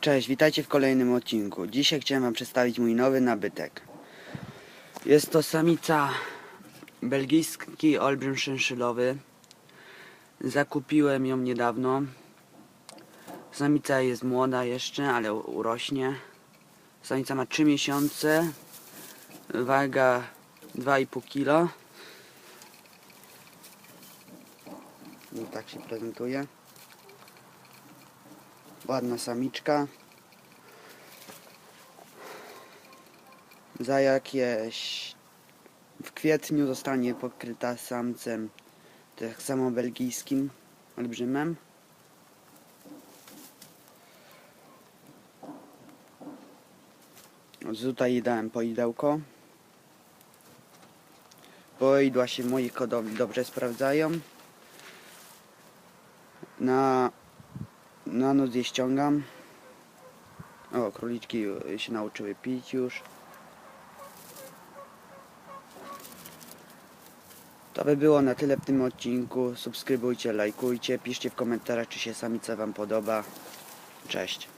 Cześć, witajcie w kolejnym odcinku. Dzisiaj chciałem Wam przedstawić mój nowy nabytek. Jest to samica belgijski olbrzym szynszylowy. Zakupiłem ją niedawno. Samica jest młoda jeszcze, ale urośnie. Samica ma 3 miesiące. Waga 2,5 kg. I tak się prezentuje. Ładna samiczka. Za jakieś w kwietniu zostanie pokryta samcem tak samo belgijskim olbrzymem. Tutaj dałem poidełko. Poidła się w mojej hodowli dobrze sprawdzają. Na na noc je ściągam. O, króliczki się nauczyły pić już. To by było na tyle w tym odcinku. Subskrybujcie, lajkujcie, piszcie w komentarzach, czy się samica Wam podoba. Cześć.